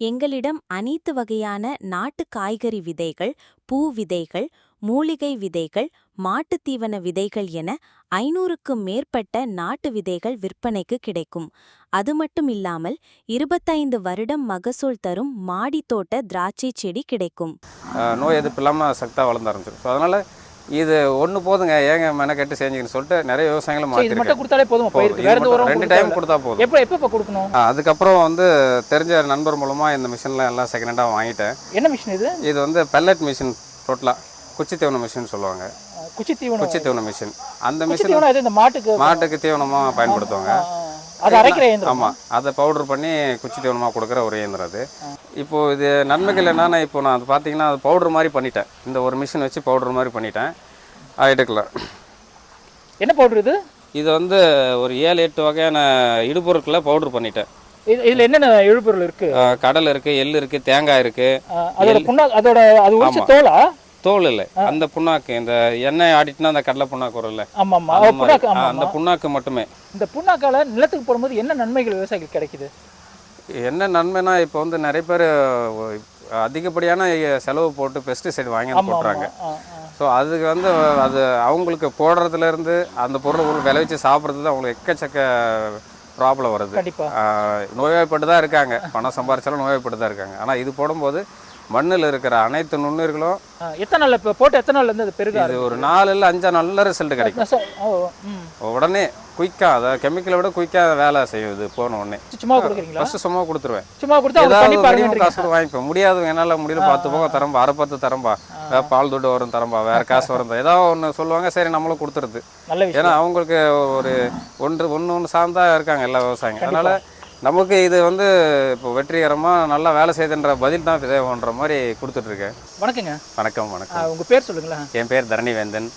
எங்களிடம் அனைத்து வகையான நாட்டு காய்கறி விதைகள் பூ விதைகள் மூலிகை விதைகள் மாட்டுத்தீவன விதைகள் என ஐநூறுக்கும் மேற்பட்ட நாட்டு விதைகள் விற்பனைக்கு கிடைக்கும். அது மட்டும் இல்லாமல் இருபத்தைந்து வருடம் மகசூல் தரும் மாடித் தோட்ட திராட்சை செடி கிடைக்கும். நோய் எதிர்ப்பு இல்லாமல் சக்தாக வளர்ந்து ஆரம்பிச்சிடும் ஸோ அதனால் இது ஒன்று போதுங்க. ஏங்க மெனக்கெட்டு செஞ்சுங்கன்னு சொல்லிட்டு நிறைய விவசாயிகளும் சரி, இது மட்டும் கொடுத்தாலே போதும். பயிருக்கு ரெண்டு டைம். கொடுத்தா போதும். எப்போ எப்போ கொடுக்கணும்? அதுக்கப்புறம் வந்து தெரிஞ்ச நண்பர் மூலமாக இந்த மிஷினில் எல்லாம் செகண்ட் ஹேண்டாக வாங்கிட்டேன். என்ன மிஷின் இது? இது வந்து பெல்லட் மிஷின் டோட்டலாக குச்சி தீவன மிஷின் சொல்லுவாங்க. குச்சி தீவனம் குச்சி தீவன மிஷின் அந்த மிஷின் இந்த மாட்டுக்கு மாட்டுக்கு தீவனமாக பயன்படுத்துவாங்க. அது அரைக்கிற இயந்திரம். ஆமாம் அதை பவுடர் பண்ணி குச்சி தீவனமாக கொடுக்குற ஒரு இயந்திரம் அது. இப்போது இது நன்மைகள் என்னன்னா இப்போ நான் அது பார்த்தீங்கன்னா அது பவுடர் மாதிரி பண்ணிட்டேன். இந்த ஒரு மிஷின் வச்சு பவுடர் மாதிரி பண்ணிட்டேன். அது எடுக்கலாம் என்ன பவுடர் இது? இது வந்து ஒரு ஏழு எட்டு வகையான இடுபொருட்களை பவுடர் பண்ணிட்டேன். இது- இதுல என்னென்ன இழுப்பொருள் இருக்கு? கடல் இருக்குது எள் இருக்குது தேங்காய் இருக்குது அஹ் அதோட புண்ணா அதோட அது உரிச்ச. தோலா? தோல் இல்லை. அந்த புண்ணாக்கு இந்த எண்ணெய் ஆடிட்டுனா அந்த கடலை புண்ணாக்கு வரும்ல? ஆமா ஆமா. அந்த புண்ணாக்கு மட்டுமே. இந்த புண்ணாக்கால நிலத்துக்கு போடும்போது என்ன நன்மைகள் விவசாயிகளுக்கு கிடைக்குது? என்ன நன்மைனா இப்போ வந்து நிறைய பேர் அதிகப்படியான செலவு போட்டு பெஸ்டிசைடு வாங்கி போட்டுறாங்க. ஸோ அதுக்கு வந்து அது அவங்களுக்கு போடுறதுல இருந்து அந்த பொருளை விளைவிச்சு சாப்பிட்றதுல அவங்களுக்கு எக்கச்சக்க ப்ராப்ளம் வருது. நோய்வாய்ப்பட்டு தான் இருக்காங்க. பணம் சம்பாரிச்சாலும் நோய்வாய்ப்பட்டு தான் இருக்காங்க. ஆனால் இது போடும்போது மண்ணில் இருக்கிற அனைத்து நுண்ணுயிர்களும் எத்தனை நாள் இப்போ போட்டு எத்தனை இருந்து அது பெருக இது ஒரு நாலு இல்லை அஞ்சா நல்ல ரிசல்ட் கிடைக்கும். உடனே குயிக்காக அதாவது கெமிக்கலை விட குயிக்காக வேலை செய்யும் இது போன உடனே. சும்மா கொடுக்குறீங்களா? ஃபஸ்ட்டு சும்மா கொடுத்துருவேன். சும்மா கொடுத்து ஏதாவது காசு வாங்கிப்பேன். முடியாது என்னால் முடியல பத்து போக தரம்பா அரை பத்து தரம்பா வேற பால் துட்டு வரும் தரம்பா வேற காசு வரும் ஏதாவது ஒன்று சொல்லுவாங்க சரி நம்மளும் கொடுத்துருது ஏன்னா அவங்களுக்கு ஒரு ஒன்று ஒன்று ஒன்று சார்ந்தா இருக்காங்க எல்லா விவசாயிங்க. அதனால நமக்கு இது வந்து இப்போ வெற்றிகரமாக நல்லா வேலை செய்யுதுன்ற பதில் தான் தேவைன்ற மாதிரி கொடுத்துட்ருக்கேன் வணக்கங்க. வணக்கம் வணக்கம். உங்க பேர் சொல்லுங்களேன். என் பேர் தரணி வேந்தன்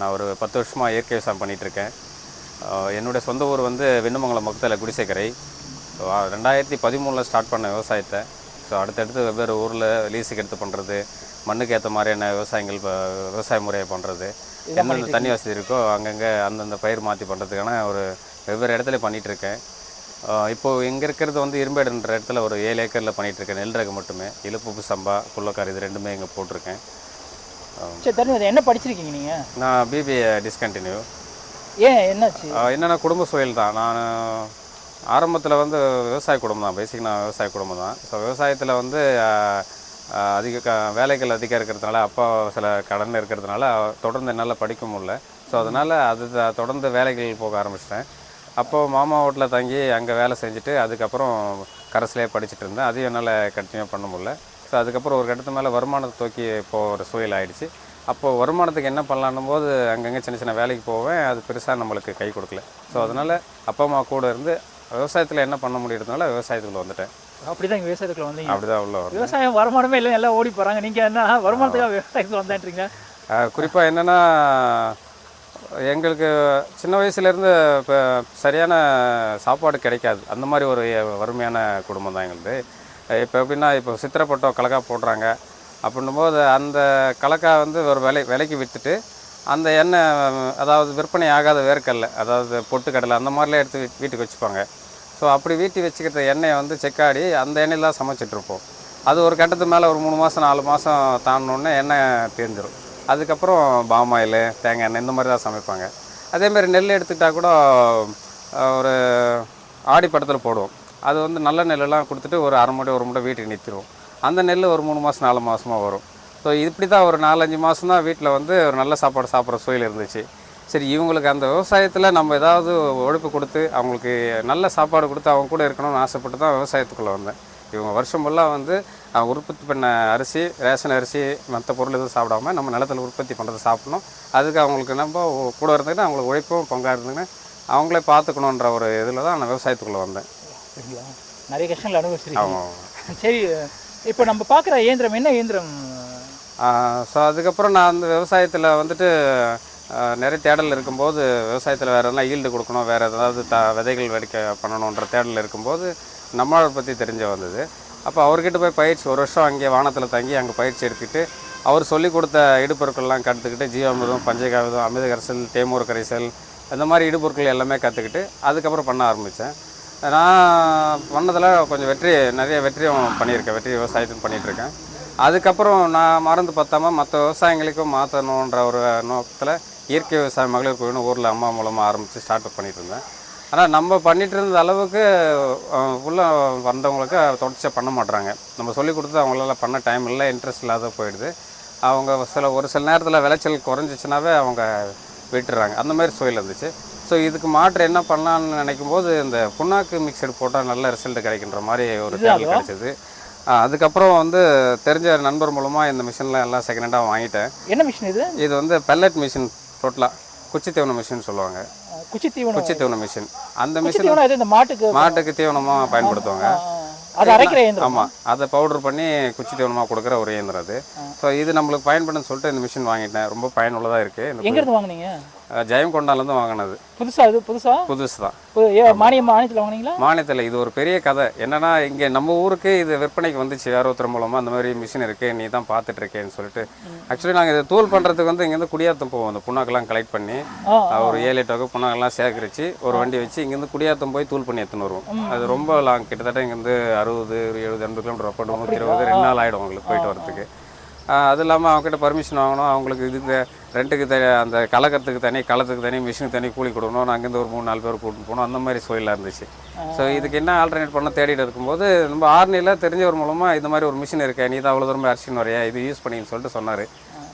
நான் ஒரு பத்து வருஷமாக இயற்கை விவசாயம் பண்ணிகிட்ருக்கேன் என்னுடைய சொந்த ஊர் வந்து விண்ணமங்கலம் பக்கத்தில் குடிசைக்கரை. ரெண்டாயிரத்தி பதிமூணில் ஸ்டார்ட் பண்ண விவசாயத்தை. ஸோ அடுத்தடுத்து வெவ்வேறு ஊரில் லீஸுக்கு எடுத்து பண்ணுறது மண்ணுக்கு ஏற்ற மாதிரியான விவசாயங்கள் இப்போ விவசாய முறையை பண்ணுறது எந்தெந்த தண்ணி வசதி இருக்கோ அங்கங்கே அந்தந்த பயிர் மாற்றி பண்ணுறதுக்கான ஒரு வெவ்வேறு இடத்துல பண்ணிகிட்டு இருக்கேன் ஆஹ் இப்போ இங்கே இருக்கிறது வந்து இரும்பேடுன்ற இடத்துல ஒரு ஏழு ஏக்கரில் பண்ணிகிட்டு இருக்கேன் நெல் ரகம் மட்டுமே. இழுப்பு சம்பா குள்ளக்கார் இது ரெண்டுமே இங்கே போட்டிருக்கேன். சரி தருண் என்ன படிச்சிருக்கீங்க நீங்க? நான் பிபிஏ டிஸ்கண்டினியூ ஏன் என்னாச்சு? என்னென்னா குடும்ப சூழல் தான். நான் ஆரம்பத்தில் வந்து விவசாய குடும்பம் தான். பேசிக் நான் விவசாய குடும்பம் தான். ஸோ விவசாயத்தில் வந்து அதிக க வேலைகள் அதிகம் இருக்கிறதுனால அப்பா சில கடன் இருக்கிறதுனால தொடர்ந்து என்னால் படிக்க முடியல. ஸோ அதனால் அது தொடர்ந்து வேலைகள் போக ஆரம்பிச்சிட்டேன். அப்போது மாமா வீட்டில் தங்கி அங்கே வேலை செஞ்சுட்டு அதுக்கப்புறம் கரஸ்லேயே படிச்சுட்டு இருந்தேன். அதையும் என்னால் கண்டினியூ பண்ண முடியல. ஸோ அதுக்கப்புறம் ஒரு கட்டத்து மேலே வருமானத்தை தூக்கி போகிற சூழல் ஆயிடுச்சு. அப்போது வருமானத்துக்கு என்ன பண்ணலான்னும் போது அங்கங்கே சின்ன சின்ன வேலைக்கு போவேன். அது பெருசாக நம்மளுக்கு கை கொடுக்கல. ஸோ அதனால் அப்பா அம்மா கூட இருந்து விவசாயத்தில் என்ன பண்ண முடியறதுனால விவசாயத்துக்குள்ள வந்துட்டேன். அப்படிதான் இங்க விவசாயத்துக்குள்ள வந்தீங்க. அப்படிதான் உள்ள வரும் விவசாயம் வருமானமே இல்லை. எல்லாம் ஓடி போறாங்க. நீங்க என்ன வருமானத்துக்காக விவசாயத்துக்கு வந்தான்றீங்க? குறிப்பாக என்னென்னா எங்களுக்கு சின்ன வயசுலேருந்து இப்போ சரியான சாப்பாடு கிடைக்காது. அந்த மாதிரி ஒரு வறுமையான குடும்பம் தான் எங்களுது இப்போ எப்படின்னா இப்போ சித்திரப்பட்டம் கலக்கா போடுறாங்க. அப்படின்னும்போது அந்த கலக்கா வந்து ஒரு விலை விலைக்கு விற்றுட்டு அந்த எண்ணெய் அதாவது விற்பனை ஆகாத வேர்க்கடல அதாவது பொட்டுக்கடலை அந்த மாதிரிலாம் எடுத்து வீட்டுக்கு வச்சுப்பாங்க. ஸோ அப்படி வீட்டு வச்சுக்கிற எண்ணெயை வந்து செக்காடி அந்த எண்ணெயில் தான் சமைச்சிட்ருப்போம் அது ஒரு கட்டத்து மேலே ஒரு மூணு மாதம் நாலு மாதம் தாண்டினோடனே எண்ணெய் தேர்ந்துடும் அதுக்கப்புறம் பாம் ஆயில் தேங்காய் எண்ணெய் இந்த மாதிரி தான் சமைப்பாங்க. அதேமாதிரி நெல் எடுத்துக்கிட்டால் கூட ஒரு ஆடி படத்தில் போடுவோம். அது வந்து நல்ல நெல்லெல்லாம் கொடுத்துட்டு ஒரு அரை மூட்டை ஒரு மூட்டை வீட்டுக்கு நிறுத்திடுவோம். அந்த நெல் ஒரு மூணு மாதம் நாலு மாதமாக வரும். ஸோ இப்படி தான் ஒரு நாலஞ்சு மாதம் தான் வீட்டில் வந்து ஒரு நல்ல சாப்பாடு சாப்பிட்ற சூழல் இருந்துச்சு. சரி இவங்களுக்கு அந்த விவசாயத்தில் நம்ம ஏதாவது ஒழுப்பு கொடுத்து அவங்களுக்கு நல்ல சாப்பாடு கொடுத்து அவங்க கூட இருக்கணும்னு ஆசைப்பட்டு தான் விவசாயத்துக்குள்ளே வந்தேன். இவங்க வருஷம் ஃபுல்லாக வந்து உற்பத்தி பண்ண அரிசி ரேஷன் அரிசி மற்ற பொருள் எதுவும் சாப்பிடாம நம்ம நிலத்தில் உற்பத்தி பண்ணுறதை சாப்பிடணும். அதுக்கு அவங்களுக்கு நம்ம கூட இருந்துக்கிட்டு அவங்களுக்கு உழைப்பும் பங்காக இருந்துக்கின்னு அவங்களே பார்த்துக்கணுன்ற ஒரு இதில் தான் நான் விவசாயத்துக்குள்ளே வந்தேன். சரிங்களா? நிறைய கஷ்டங்கள் அனுபவிச்சிருக்கீங்க. அவங்க சரி இப்போ நம்ம பார்க்குற இயந்திரம் என்ன இயந்திரம்? ஸோ அதுக்கப்புறம் நான் அந்த விவசாயத்தில் வந்துட்டு நிறைய தேடல் இருக்கும்போது விவசாயத்தில் வேறு எதனா ஈல்டு கொடுக்கணும் வேறு ஏதாவது த விதைகள் வெடிக்க பண்ணணுன்ற தேடல் இருக்கும்போது நம்மளை பற்றி தெரிஞ்ச வந்தது. அப்போ அவர்கிட்ட போய் பயிற்சி ஒரு வருஷம் அங்கே வானத்தில் தங்கி அங்கே பயிற்சி எடுத்துக்கிட்டு அவர் சொல்லி கொடுத்த இடுபொருட்கள்லாம் கற்றுக்கிட்டு ஜீவாமிர்தம் பஞ்சகாவிதம் அமிர்த கரைசல் தேமூர் கரைசல் அந்த மாதிரி இடுபொருட்கள் எல்லாமே கற்றுக்கிட்டு அதுக்கப்புறம் பண்ண ஆரம்பித்தேன் நான் பண்ணதில் கொஞ்சம் வெற்றி நிறைய வெற்றியும் பண்ணியிருக்கேன் வெற்றி விவசாயத்தையும் பண்ணிகிட்ருக்கேன் அதுக்கப்புறம் நான் மறந்து பார்த்தாம மற்ற விவசாயங்களுக்கும் மாற்றணுன்ற ஒரு நோக்கத்தில் இயற்கை விவசாய மகளிர் குழுன்னு ஊரில் அம்மா மூலமாக ஆரம்பித்து ஸ்டார்ட் அப் பண்ணிகிட்டு இருந்தேன். ஆனால் நம்ம பண்ணிட்டு இருந்த அளவுக்கு உள்ள வந்தவங்களுக்கு தொடர்ச்சியாக பண்ண மாட்றாங்க. நம்ம சொல்லி கொடுத்து அவங்களால பண்ண டைம் இல்லை இன்ட்ரெஸ்ட் இல்லாத போயிடுது. அவங்க சில ஒரு சில நேரத்தில் விளைச்சல் குறைஞ்சிச்சுனாவே அவங்க விட்டுறாங்க. அந்த மாதிரி சூழல் இருந்துச்சு. ஸோ இதுக்கு மாற்று என்ன பண்ணலாம்னு நினைக்கும் போது இந்த புண்ணாக்கு மிக்சடு போட்டால் நல்ல ரிசல்ட் கிடைக்கின்ற மாதிரி ஒரு தேடல் கிடைச்சது. அதுக்கப்புறம் வந்து தெரிஞ்ச நண்பர் மூலமாக இந்த மிஷினில் எல்லாம் செகண்ட் ஹேண்டாக வாங்கிட்டேன். என்ன மிஷின் இது? இது வந்து பெல்லட் மிஷின் டோட்டலாக குச்சி தீவன மிஷின் சொல்லுவாங்க. குச்சி தீவனம் குச்சி தீவன மிஷின் அந்த மிஷின் தீவனம் இந்த மாட்டுக்கு மாட்டுக்கு தீவனமாக பயன்படுத்துவாங்க. அது அரைக்கிற இயந்திரம். ஆமாம் அதை பவுடர் பண்ணி குச்சி தீவனமாக கொடுக்குற ஒரு இயந்திரம் அது. ஸோ இது நம்மளுக்கு பயன்படுன்னு சொல்லிட்டு இந்த மிஷின் வாங்கிட்டேன். ரொம்ப பயனுள்ளதாக இருக்குது இந்த எங்க இருந்து வாங்குனீங்க? ஜெயம் கொண்டாலேருந்து வாங்கினது. புதுசா இது? புதுசா? புதுசு தான் மானியம் மானியத்தில் வாங்குனீங்களா? மானியத்தில். இது ஒரு பெரிய கதை. என்னன்னா இங்கே நம்ம ஊருக்கு இது விற்பனைக்கு வந்துச்சு. வேற ஒருத்தர் மூலமாக அந்த மாதிரி மிஷின் இருக்குது நீ தான் பார்த்துட்டு இருக்கேன்னு சொல்லிட்டு. ஆக்சுவலி நாங்கள் இதை தூள் பண்ணுறதுக்கு வந்து இங்கேருந்து குடியாத்தம் போவோம். அந்த புண்ணாக்கெல்லாம் கலெக்ட் பண்ணி ஒரு ஏழு எட்டு வகை புண்ணாக்கெல்லாம் சேகரித்து ஒரு வண்டி வச்சு இங்கேருந்து குடியாத்தம் போய் தூள் பண்ணி எடுத்துன்னு வருவோம். அது ரொம்ப லாங் கிட்டத்தட்ட இங்கேருந்து அறுபது ஒரு எழுபது எண்பது கிலோமீட்டர் அப்போ நூற்றி இருபது ரெண்டு நாள் ஆகிடும் உங்களுக்கு போயிட்டு வரதுக்கு அது இல்லாமல் அவங்ககிட்ட பர்மிஷன் வாங்கணும். அவங்களுக்கு இதுக்கு ரெண்ட்டுக்கு த அந்த கலக்கிறதுக்கு தனி களத்துக்கு தனி மிஷினுக்கு தனி கூலி கொடுக்கணும். நான் அங்கேருந்து ஒரு மூணு நாலு பேர் கூட்டிட்டு போகணும். அந்த மாதிரி சூழலாக இருந்துச்சு. ஸோ இதுக்கு என்ன ஆல்டர்னேட் பண்ண தேடிட்டு இருக்கும்போது நம்ம ஆர்னியில் தெரிஞ்சவர் மூலமாக இந்த மாதிரி ஒரு மிஷின் இருக்கே நீ தான் அவ்வளோ தூரம் அரிசின்னு வரையா இது யூஸ் பண்ணின்னு சொல்லிட்டு சொன்னார்.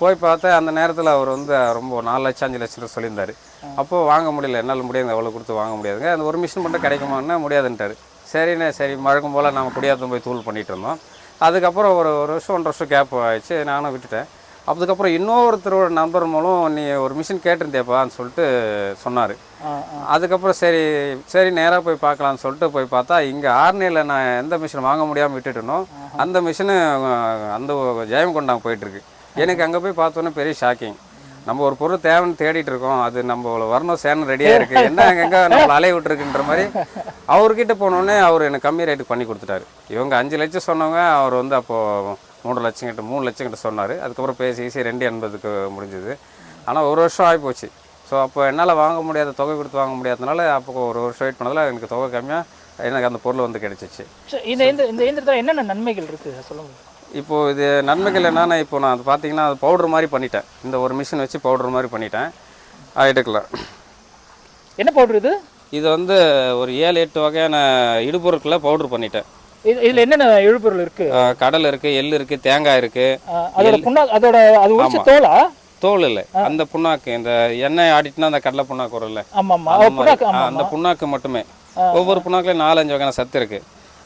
போய் பார்த்தா அந்த நேரத்தில் அவர் வந்து ரொம்ப நாலு லட்சம் அஞ்சு லட்சம் ரூபா சொல்லியிருந்தாரு அப்போது வாங்க முடியல. என்னால் முடியாதுங்க அவ்வளோ கொடுத்து வாங்க முடியாதுங்க. அந்த ஒரு மிஷின் மட்டும் கிடைக்குமான்னா முடியாதுன்ட்டாரு. சரிண்ணே சரி மழக்கம் போல் நாங்கள் குடியாத்தம் போய் தூள் பண்ணிட்டு இருந்தோம். அதுக்கப்புறம் ஒரு ஒரு வருஷம் ஒன்றரை வருஷம் கேப் ஆயிடுச்சு. நானும் விட்டுட்டேன். அதுக்கப்புறம் இன்னொருத்தரோட நண்பர் மூலம் நீ ஒரு மிஷின் கேட்டிருந்தேப்பான்னு சொல்லிட்டு சொன்னார். அதுக்கப்புறம் சரி சரி நேராக போய் பார்க்கலான்னு சொல்லிட்டு போய் பார்த்தா இங்கே ஆர்னியில் நான் எந்த மிஷின் வாங்க முடியாமல் விட்டுட்டேனோ அந்த மிஷினு அந்த ஜெயம் கொண்டாங்க போயிட்டுருக்கு எனக்கு அங்கே போய் பார்த்தோன்னே பெரிய ஷாக்கிங் நம்ம ஒரு பொருள் தேவைன்னு தேடிட்டு இருக்கோம். அது நம்ம வரணும் சேரணும் ரெடியாக இருக்குது என்ன எங்கே நம்மளை அலைய விட்டுருக்குன்ற மாதிரி அவர்கிட்ட போனோடனே அவர் எனக்கு கம்மி ரேட்டுக்கு பண்ணி கொடுத்துட்டாரு. இவங்க அஞ்சு லட்சம் சொன்னவங்க அவர் வந்து அப்போது மூணு லட்சம் கிட்ட மூணு லட்சம் கிட்ட சொன்னார். அதுக்கப்புறம் பேசி பேசி ரெண்டு எண்பதுக்கு முடிஞ்சுது. ஆனால் ஒரு வருஷம் ஆகிப்போச்சு. ஸோ அப்போ என்னால் வாங்க முடியாத தொகை கொடுத்து வாங்க முடியாதனால அப்போ ஒரு வருஷம் வெயிட் பண்ணதில் எனக்கு தொகை கம்மியாக எனக்கு அந்த பொருள் வந்து கிடைச்சிச்சு. இந்த இந்த இந்த இயந்திரத்தில் என்னென்ன நன்மைகள் இருக்குது சொல்லுங்க இப்போது இது நன்மைகள் என்னென்னா இப்போ நான் அது பார்த்தீங்கன்னா அது பவுடர் மாதிரி பண்ணிட்டேன். இந்த ஒரு மிஷின் வச்சு பவுடர் மாதிரி பண்ணிட்டேன். அது எடுக்கலாம் என்ன பவுடர் இது? இது வந்து ஒரு ஏழு எட்டு வகையான இடுபொருட்களை பவுடர் பண்ணிட்டேன். இது இதுல என்னென்ன எழுபொருள் இருக்கு? கடலை இருக்குது எள் இருக்குது தேங்காய் இருக்குது ஆ, அதோட புண்ணா அதோட அது உரிச்ச. தோலா? தோல் இல்லை. அந்த புண்ணாக்கு இந்த எண்ணெய் ஆடிட்டுனா அந்த கடலை புண்ணாக்கு வரும்ல. அந்த புண்ணாக்கு மட்டுமே. ஒவ்வொரு புண்ணாக்குலையும் நாலஞ்சு வகையான சத்து இருக்கு.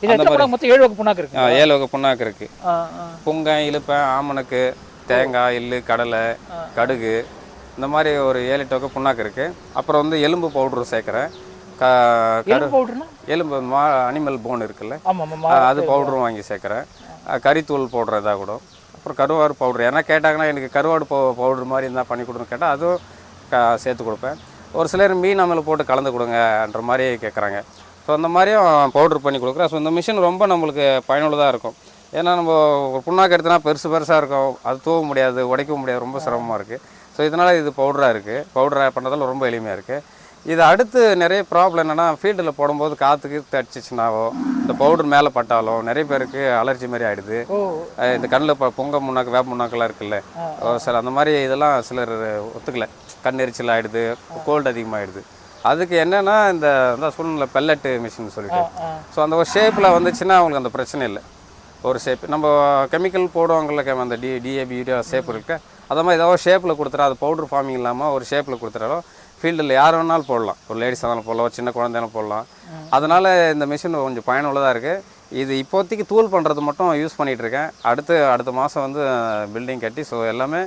இது எத்தனை மொத்தம் ஏழு வகை புண்ணாக்கு இருக்கு. ஏழு வகை புண்ணாக்கு இருக்கு. ஆ ஆ. புங்கன் இழுப்பேன் ஆமணக்கு தேங்காய் எள்ளு கடலை கடுகு இந்த மாதிரி ஒரு ஏழு எட்டு வகை புண்ணாக்கு இருக்கு. அப்புறம் வந்து எலும்பு பவுடர் சேர்க்குறேன். எலும்பு மா அனிமல் போன் இருக்குல்ல. அது பவுடரும் வாங்கி சேர்க்குறேன். கறித்தூள் பவுடர் எதாவது கூட. அப்புறம் கருவாடு பவுடர். ஏன்னா கேட்டாங்கன்னா எனக்கு கருவாடு பவு பவுடர் மாதிரி இருந்தால் பண்ணி கொடுன்னு கேட்டால் அதுவும் சேர்த்து கொடுப்பேன். ஒரு சிலர் மீன் அமில போட்டு கலந்து கொடுங்கன்ற மாதிரி கேட்குறாங்க ஸோ அந்த மாதிரியும் பவுடர் பண்ணி கொடுக்குறேன். ஸோ இந்த மிஷின் ரொம்ப நம்மளுக்கு பயனுள்ளதாக இருக்கும். ஏன்னா நம்ம ஒரு புண்ணாக்கு எடுத்தனா பெருசு பெருசாக இருக்கும். அது தூவ முடியாது உடைக்கவும் முடியாது. ரொம்ப சிரமமாக இருக்குது ஸோ இதனால் இது பவுடராக இருக்குது பவுடராக பண்ணுறதால ரொம்ப எளிமையாக இருக்குது இது அடுத்து நிறைய ப்ராப்ளம் என்னென்னா ஃபீல்டில் போடும்போது காற்றுக்கு தடிச்சிச்சுனாவோ இந்த பவுடர் மேலே பட்டாலோ நிறைய பேருக்கு அலர்ஜி மாதிரி ஆகிடுது இந்த கண்ணில் பொ பொங்க முன்னாக்கு வேப்ப முன்னாக்கெல்லாம் இருக்குல்ல. சில அந்த மாதிரி இதெல்லாம் சிலர் ஒத்துக்கல. கண் எரிச்சல் ஆகிடுது கோல்டு அதிகமாகிடுது அதுக்கு என்னென்னா இந்த இந்த சூழ்நிலை பெல்லட்டு மிஷின் சொல்லிட்டு. ஸோ அந்த ஒரு ஷேப்பில் வந்துச்சுன்னா அவங்களுக்கு அந்த பிரச்சனை இல்லை. ஒரு ஷேப் நம்ம கெமிக்கல் போடுவாங்கல்ல கெ- அந்த டி டிஏபி யூரியா ஷேப் இருக்கு. அதை மாதிரி ஏதோ ஷேப்பில் கொடுத்துறா அது பவுடர் ஃபார்மிங் இல்லாமல் ஒரு ஷேப்பில் கொடுத்துறாலும் ஃபீல்டில் யார் வேணாலும் போடலாம். ஒரு லேடிஸ் ஆனாலும் போடலாம் சின்ன குழந்தைனாலும் போடலாம். அதனால் இந்த மிஷின் கொஞ்சம் பயனுள்ளதாக இருக்குது இது இப்போதைக்கு தூள் பண்ணுறது மட்டும் யூஸ் பண்ணிகிட்டு இருக்கேன். அடுத்து அடுத்த மாதம் வந்து பில்டிங் கட்டி ஸோ எல்லாமே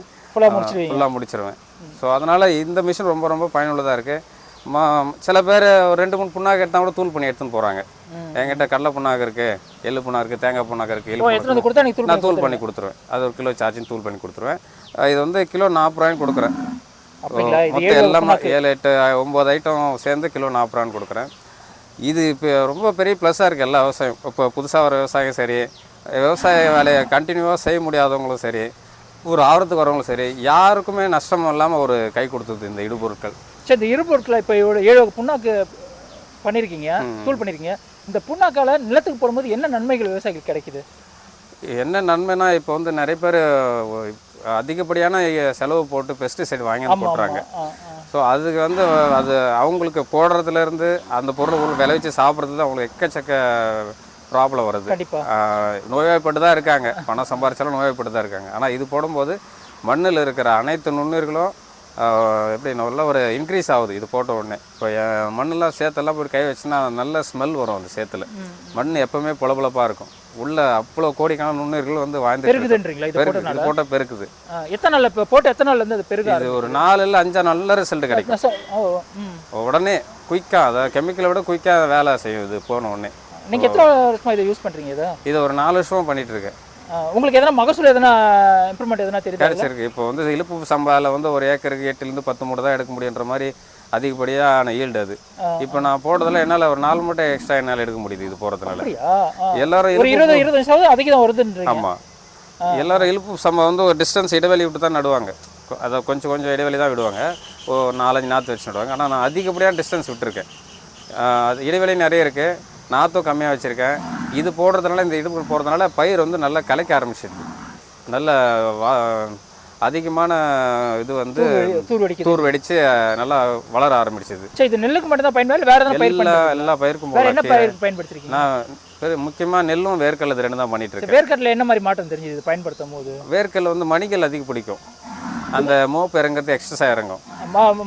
ஃபுல்லாக முடிச்சிருவேன். ஸோ அதனால் இந்த மிஷின் ரொம்ப ரொம்ப பயனுள்ளதாக இருக்குது மா சில பேர் ஒரு ரெண்டு மூணு புண்ணாக்கு எடுத்தால் கூட தூள் பண்ணி எடுத்துன்னு போகிறாங்க என்கிட்ட கடலை புண்ணாக்கு இருக்குது எள்ளு புண்ணாக்கு இருக்குது தேங்காய் புண்ணாக்கு இருக்குது எள்ளு புண்ணாக்கு நான் தூள் பண்ணி கொடுத்துருவேன். அது ஒரு கிலோ சார்ஜிங் தூள் பண்ணி கொடுத்துருவேன். இது வந்து கிலோ நாற்பது ரூபாய்னு கொடுக்குறேன் மொத்தம் எல்லாமே ஏழு எட்டு ஒம்பது ஐட்டம் சேர்ந்து கிலோ நாற்பது ரூபான்னு கொடுக்குறேன். இது இப்போ ரொம்ப பெரிய ப்ளஸ்ஸாக இருக்குது எல்லா விவசாயம். இப்போ புதுசாக வர விவசாயம் சரி விவசாய வேலையை கண்டினியூவாக செய்ய முடியாதவங்களும் சரி ஒரு ஆர்வத்துக்கு வரவங்களும் சரி யாருக்குமே நஷ்டம் இல்லாமல் ஒரு கை கொடுத்தது இந்த இடுபொருட்கள். சரி இந்த இருபொருட்களை இப்போ ஏழு புண்ணாக்கு பண்ணியிருக்கீங்க தூள் பண்ணியிருக்கீங்க இந்த புண்ணாக்கால நிலத்துக்கு போடும்போது என்ன நன்மைகள் விவசாயிகளுக்கு கிடைக்குது? என்ன நன்மைனா இப்போ வந்து நிறைய பேர் அதிகப்படியான செலவு போட்டு பெஸ்டிசைடு வாங்கி போட்டுறாங்க. ஆ. ஸோ அதுக்கு வந்து அது அவங்களுக்கு போடுறதுல இருந்து அந்த பொருள் விளைவிச்சு சாப்பிட்றது தான் அவங்களுக்கு எக்கச்சக்க ப்ராப்ளம் வருது. நோய்வாய்ப்பட்டு தான் இருக்காங்க. பணம் சம்பாரிச்சாலும் நோய்வாய்ப்பட்டு தான் இருக்காங்க. ஆனால் இது போடும்போது மண்ணில் இருக்கிற அனைத்து நுண்ணுயிர்களும் எப்படி நல்ல ஒரு இன்க்ரீஸ் ஆகுது இது போட்ட உடனே. இப்போ மண்ணெல்லாம் சேத்தெல்லாம் போய் கை வச்சுன்னா நல்ல ஸ்மெல் வரும் அந்த சேத்துல. மண் எப்பவுமே புலபுலப்பாக இருக்கும். உள்ள அவ்வளோ கோடிக்கான நுண்ணுயிர்கள் வந்து வாழ்ந்துட்டு இருக்கு. பெருகுதுன்றீங்களா இது பெருக்குது போட்டனால இது போட்டால் பெருக்குது எத்தனை நாள் இப்போ போட்டு எத்தனை இருந்து அது பெருக இது ஒரு நாலு இல்லை அஞ்சா நல்ல ரிசல்ட் கிடைக்கும். உடனே குயிக்காக அதாவது கெமிக்கலை விட குயிக்காக வேலை செய்யும் இது போன உடனே. நீங்க எத்தனை வருஷமா இதை யூஸ் பண்றீங்க இதை? இது ஒரு நாலு வருஷமா பண்ணிட்டு இருக்கேன். உங்களுக்கு எதனா மகசூல் எதனா இம்ப்ரூவ்மெண்ட் எதனா தெரியுதா கிடைச்சிருக்கு. இப்போ வந்து இழுப்பு சம்பாவில் வந்து ஒரு ஏக்கருக்கு எட்டுலேருந்து பத்து மூட்டை தான் எடுக்க முடியுன்ற மாதிரி அதிகப்படியான ஈல்டு அது. இப்போ நான் போடுறதுல என்னால் ஒரு நாலு மூட்டை எக்ஸ்ட்ரா என்னால் எடுக்க முடியுது இது போகிறதுனால. எல்லாரும் இருபது இருபது அதிகம் தான் வருதுன்றீங்க. ஆமாம் எல்லாரும் இழுப்பு சம்பா வந்து ஒரு டிஸ்டன்ஸ் இடைவெளி விட்டு தான் நடுவாங்க. அதை கொஞ்சம் கொஞ்சம் இடைவெளி தான் விடுவாங்க. ஒரு நாலஞ்சு நாற்று வச்சு நடுவாங்க. ஆனால் நான் அதிகப்படியான டிஸ்டன்ஸ் விட்டுருக்கேன். அது இடைவெளி நிறைய இருக்குது நாற்றும் கம்மியாக வச்சுருக்கேன். இது போடுறதுனால இந்த இடுப்பு போடுறதுனால பயிர் வந்து நல்லா கலைக்க ஆரம்பிச்சிடுது நல்ல வா அதிகமான இது வந்து தூர் வெடிக்குது. தூர் வெடித்து நல்லா வளர ஆரம்பிச்சிது சரி இது நெல்லுக்கு மட்டும் தான் பயன்படுது வேற எதனா பயிர் எல்லா எல்லா பயிருக்கும் வேற என்ன பயிருக்கு பயன்படுத்திருக்கீங்க? நான் முக்கியமாக நெல்லும் வேர்க்கடலை இது ரெண்டு தான் பண்ணிட்டு இருக்கேன். வேர்க்கடல என்ன மாதிரி மாற்றம் தெரிஞ்சது? பயன்படுத்தும் போது? வேர்க்கடலை வந்து மணிகள் அதிகம் பிடிக்கும். அந்த மோப்பு இறங்குறது எக்ஸஸாக இறங்கும்.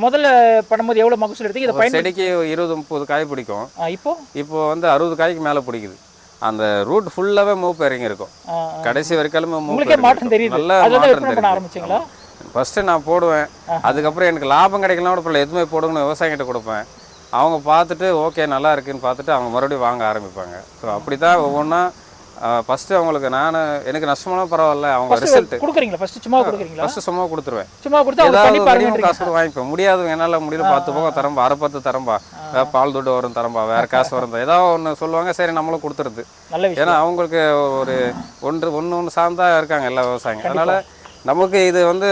முதல்ல பண்ணும்போது எவ்வளவு மகசூல் எடுத்தீங்க? இதை செடிக்கு இருபது முப்பது காய் பிடிக்கும். இப்போ? இப்போ வந்து அறுபது காய்க்கு மேலே பிடிக்குது. அந்த ரூட் ஃபுல்லாகவே மூப்பு இறங்கி இருக்கும் ஆ, ஆ. கடைசி வரைக்கும் இறங்கி மாற்றம். தெரியுது. நல்ல மாற்றம் தெரியுது. ஃபஸ்ட்டு நான் போடுவேன். அதுக்கப்புறம் எனக்கு லாபம் கிடைக்கலாம் கூட எதுவுமே போடுங்கன்னு விவசாயிகிட்ட கொடுப்பேன். அவங்க பார்த்துட்டு ஓகே நல்லா இருக்குன்னு பார்த்துட்டு அவங்க மறுபடியும் வாங்க ஆரம்பிப்பாங்க. ஸோ அப்படி தான் ஒவ்வொன்றா ஃபஸ்ட்டு அவங்களுக்கு நான் எனக்கு நஷ்டமானாலும் பரவாயில்ல அவங்க ரிசல்ட் கொடுக்குறீங்களா? ஃபர்ஸ்ட் சும்மா கொடுக்குறீங்களா? ஃபஸ்ட்டு சும்மா கொடுத்துருவேன். சும்மா கொடுத்தா ஏதாவது மினிமம் காசு வாங்கிப்பேன் முடியாது என்னால் முடியல பத்து போக தரம்பா அரை பத்து தரம்பா பால் துட்டு வரும் தரம்பா வேற காசு வரும் ஏதாவது ஒன்று சொல்லுவாங்க சரி நம்மளும் கொடுத்துருது ஏன்னா அவங்களுக்கு ஒரு ஒன்று ஒன்று ஒன்று சார்ந்தா இருக்காங்க எல்லா விவசாயிங்க. அதனால நமக்கு இது வந்து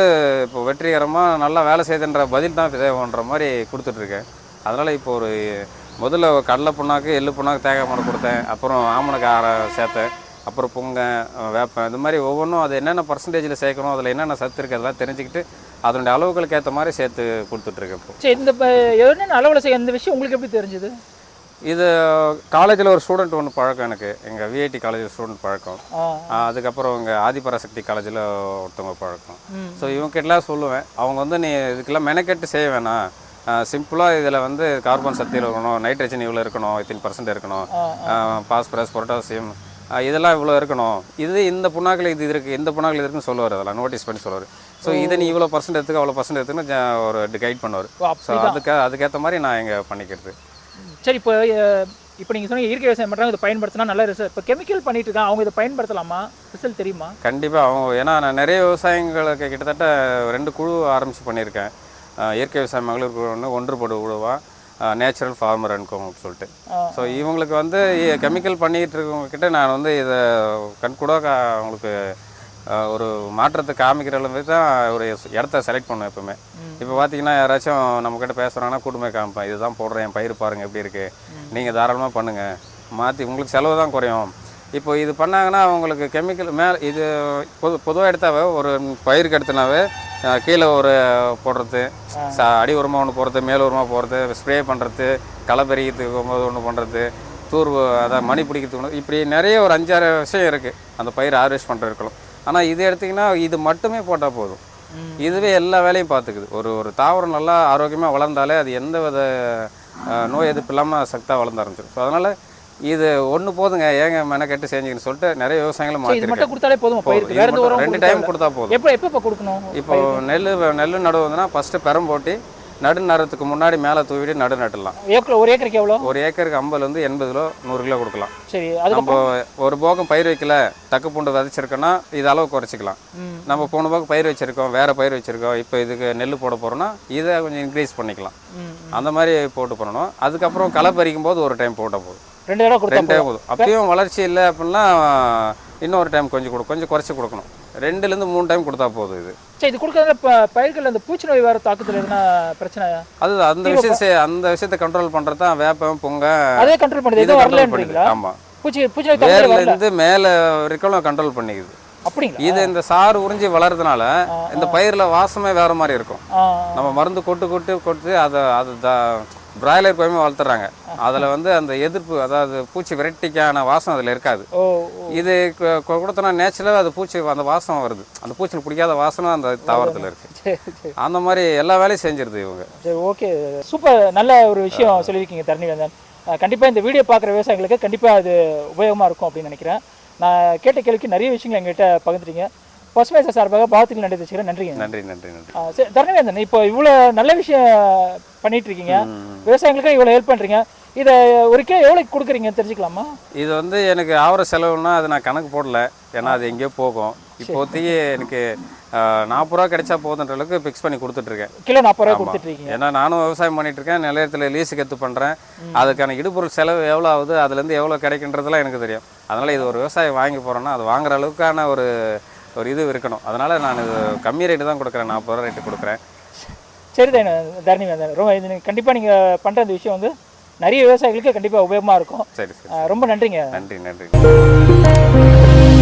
இப்போ வெற்றிகரமாக நல்லா வேலை செய்யுதுன்ற பதில் தான் தேவைன்ற மாதிரி கொடுத்துட்ருக்கேன் அதனால் இப்போ ஒரு முதல்ல கடலை புண்ணாக்கு எள்ளு புண்ணாக்கு தேங்காய் மரம் கொடுத்தேன். அப்புறம் ஆமணக்கு ஆற சேர்த்தேன். அப்புறம் புங்க வேப்பேன் இது மாதிரி ஒவ்வொன்றும் அது என்னென்ன பர்சன்டேஜில் சேர்க்கணும் அதில் என்னென்ன சத்து இருக்குது அதெல்லாம் தெரிஞ்சுக்கிட்டு அதனுடைய அளவுகளுக்கு ஏற்ற மாதிரி சேர்த்து கொடுத்துட்ருக்கேன் இப்போ. சரி இந்த என்னென்ன அளவில் செய்ய இந்த விஷயம் உங்களுக்கு எப்படி தெரிஞ்சது? இது காலேஜில் ஒரு ஸ்டூடெண்ட் ஒன்று பழக்கம் எனக்கு. எங்கள் விஐடி காலேஜ் ஸ்டூடெண்ட் பழக்கம். அதுக்கப்புறம் இங்கே ஆதிபராசக்தி காலேஜில் ஒருத்தவங்க பழக்கம். ஸோ இவங்ககிட்டலாம் சொல்லுவேன். அவங்க வந்து நீ இதுக்கெல்லாம் மெனக்கெட்டு செய்ய வேணாம். சிம்பிளாக இதில் வந்து கார்பன் சத்து இருக்கணும் நைட்ரஜன் இவ்வளோ இருக்கணும் இத்தனை பர்சன்ட் இருக்கணும். பாஸ்பரஸ் பொட்டாசியம் இதெல்லாம் இவ்வளோ இருக்கணும். இது இந்த புண்ணாக்கில் இது இருக்குது இந்த புண்ணாக்கில் இருக்குன்னு சொல்லுவார் அதெல்லாம் நோட்டீஸ் பண்ணி சொல்லுவார். ஸோ இதை நீ இவ்வளோ பர்சன்ட் எடுத்துக்க அவ்வளோ பர்சன்ட் எடுத்துன்னு ஒரு கைட் பண்ணுவார். ஸோ. அதுக்கு அதுக்கேற்ற மாதிரி நான் இங்கே பண்ணிக்கிறது. சரி இப்போ இப்போ நீங்கள் சொன்னீங்க இயற்கை விவசாயம் பண்ணுறாங்க இதை பயன்படுத்தினா நல்ல ரிசல்ட் இப்போ கெமிக்கல் பண்ணிட்டு இருக்காங்க அவங்க இதை பயன்படுத்தலாமா? ரிசல்ட் தெரியுமா? கண்டிப்பாக அவங்க ஏன்னா நான் நிறைய விவசாயிங்களுக்கு கிட்டத்தட்ட ரெண்டு குழு ஆரம்பித்து பண்ணியிருக்கேன். இயற்கை விவசாய மகளிர் குழு ஒன்று ஒன்றுபடு குழுவா நேச்சுரல் ஃபார்மர் அனுக்கும் சொல்லிட்டு. ஸோ இவங்களுக்கு வந்து கெமிக்கல் பண்ணிகிட்டு இருக்கவங்க கிட்ட நான் வந்து இதை கண்கூட கா அவங்களுக்கு ஒரு மாற்றத்தை காமிக்கிற அளவுக்கு தான் ஒரு இடத்த செலக்ட் பண்ணுவேன் எப்பவுமே. இப்போ பார்த்தீங்கன்னா யாராச்சும் நம்மக்கிட்ட பேசுகிறாங்கன்னா கூட்டுமே காமிப்பேன். இதுதான் போடுறேன் என் பயிர் பாருங்கள் எப்படி இருக்குது நீங்கள் தாராளமாக பண்ணுங்கள் மாற்றி உங்களுக்கு செலவு தான் குறையும். இப்போ இது பண்ணாங்கன்னா அவங்களுக்கு கெமிக்கல் மேலே இது பொது பொதுவாக எடுத்தாவே ஒரு பயிருக்கு எடுத்தனாவே கீழே ஒரு போடுறது அடி உரமாக ஒன்று போடுறது மேல் உரமாக போடுறது ஸ்ப்ரே பண்ணுறது களை பெருகிறதுக்கு போது ஒன்று பண்ணுறது தூர்வு அதான் மணி பிடிக்கிறதுக்கு இப்படி நிறைய ஒரு அஞ்சாறு விஷயம் இருக்குது அந்த பயிர் ஹார்வெஸ்ட் பண்ணுறதுக்கலாம் ஆனால் இது எடுத்திங்கன்னா இது மட்டுமே போட்டால் போதும். இதுவே எல்லா வேலையும் பார்த்துக்குது. ஒரு ஒரு தாவரம் நல்லா ஆரோக்கியமாக வளர்ந்தாலே அது எந்த வித நோய் எதிர்ப்பு இல்லாமல் சக்தாக வளர்ந்து ஆரம்பிச்சிடும். ஸோ அதனால் இது ஒன்று போதுங்க. ஏங்க மெனக்கெட்டு செஞ்சுங்கன்னு சொல்லிட்டு நிறைய விவசாயிகளும் சரி இது மட்டும் கொடுத்தாலே போதும். பயிருக்கு வேற எந்த உரம் ரெண்டு டைம் கொடுத்தா போதும். எப்போ எப்போ இப்போ கொடுக்கணும்? இப்போ நெல் நெல் நடுவதுன்னா ஃபஸ்ட்டு பெரம் போட்டு நடு நடுறதுக்கு முன்னாடி மேலே தூவிட்டு நடு ஏக்கர் ஒரு ஏக்கருக்கு எவ்வளோ? ஒரு ஏக்கருக்கு ஐம்பதுலேருந்து எண்பது கிலோ நூறு கிலோ கொடுக்கலாம். சரி நம்ம ஒரு போகம் பயிர் வைக்கல தக்கு பூண்டு விதைச்சிருக்கோன்னா இது அளவு குறைச்சிக்கலாம். நம்ம போன போகம் பயிர் வச்சிருக்கோம் வேற பயிர் வச்சிருக்கோம் இப்போ இதுக்கு நெல் போட போறோம்னா இதை கொஞ்சம் இன்க்ரீஸ் பண்ணிக்கலாம். அந்த மாதிரி போட்டு பண்ணணும். அதுக்கப்புறம் களை பறிக்கும் போது ஒரு டைம் போட்டால் போதும். ரெண்டு தடவை கொடுத்தா ரெண்டே போதும். போதும். அப்பயும் வளர்ச்சி இல்லை அப்படின்னா இன்னொரு டைம் கொஞ்சம் கொடு கொஞ்சம் குறைச்சி கொடுக்கணும். ரெண்டுலேருந்து மூணு டைம் கொடுத்தா போதும் இது. சரி இது கொடுக்கறதுல பயிர்கள் அந்த பூச்சி நோய் வர தாக்கத்தில் எதுனா பிரச்சனை அது அந்த விஷயம் அந்த விஷயத்தை கண்ட்ரோல் பண்ணுறது தான். வேப்பம் பொங்க அதே கண்ட்ரோல் பண்ணுது. எதுவும் வரலன்றீங்களா? ஆமாம் பூச்சி பூச்சி நோய் வேர்லேருந்து மேலே வரைக்கும் கண்ட்ரோல் பண்ணிக்குது. அப்படிங்களா? இது இந்த சாறு உறிஞ்சி வளர்றதுனால இந்த பயிரில் வாசமே வேற மாதிரி இருக்கும். நம்ம மருந்து கொட்டு கொட்டு கொட்டு அதை அது பிராய்லர் கோயமே வளர்த்துறாங்க. அதில் வந்து அந்த எதிர்ப்பு அதாவது பூச்சி வெரைட்டிக்கான வாசம் அதில் இருக்காது. இது கொடுத்தோன்னா நேச்சுரலாக அது பூச்சி அந்த வாசம் வருது. அந்த பூச்சியில் பிடிக்காத வாசனம் அந்த தாவரத்தில் சரி அந்த மாதிரி எல்லா வேலையும் செஞ்சிருது இவங்க. சரி ஓகே. சூப்பர். நல்ல ஒரு விஷயம் சொல்லியிருக்கீங்க தரணி வேந்தன் கண்டிப்பாக இந்த வீடியோ பார்க்குற விவசாயிகளுக்கு கண்டிப்பாக அது உபயோகமாக இருக்கும் அப்படின்னு நினைக்கிறேன். நான் கேட்ட கேள்விக்கு நிறைய விஷயங்கள் எங்ககிட்ட பகிர்ந்துறீங்க பசுமை சார்பாக பாவத்தில் நன்றி நன்றிங்க. நன்றி நன்றி நன்றி. சரி தரணவேந்தன் இப்போ இவ்வளோ நல்ல விஷயம் பண்ணிட்டு இருக்கீங்க. விவசாயிகளுக்கு இவ்வளோ ஹெல்ப் பண்ணுறீங்க இதை ஒரு கிலோ எவ்வளோக்கு கொடுக்குறீங்க தெரிஞ்சுக்கலாமா? இது வந்து எனக்கு ஆகிற செலவுன்னா அது நான் கணக்கு போடல. ஏன்னா அது எங்கேயோ போகும். இப்போதைக்கு எனக்கு நாற்பது ரூபா கிடைச்சா போதுன்ற அளவுக்கு ஃபிக்ஸ் பண்ணி கொடுத்துட்ருக்கேன். கிலோ நாற்பது ரூபா கொடுத்துட்டு இருக்கீங்க ஏன்னா நானும் விவசாயம் பண்ணிட்டு இருக்கேன் நிலையத்தில் லீஸுக்கு எடுத்து பண்ணுறேன் அதுக்கான இடுபொருள் செலவு எவ்வளோ ஆகுது அதுலேருந்து எவ்வளோ கிடைக்கின்றதெல்லாம் எனக்கு தெரியும். அதனால் இது ஒரு விவசாயம் வாங்கி போகிறேன்னா அது வாங்குற அளவுக்கான ஒரு ஒரு இது இருக்கணும். அதனால் நான் இது கம்மி ரேட்டு தான் கொடுக்குறேன். நாற்பது ரூபா ரேட்டு கொடுக்குறேன். சரி தான் தரணி ரொம்ப இது கண்டிப்பாக நீங்கள் பண்ணுற இந்த விஷயம் வந்து நிறைய விவசாயிகளுக்கு கண்டிப்பாக உபயோகமாக இருக்கும். சரி. ரொம்ப நன்றிங்க. நன்றி நன்றி.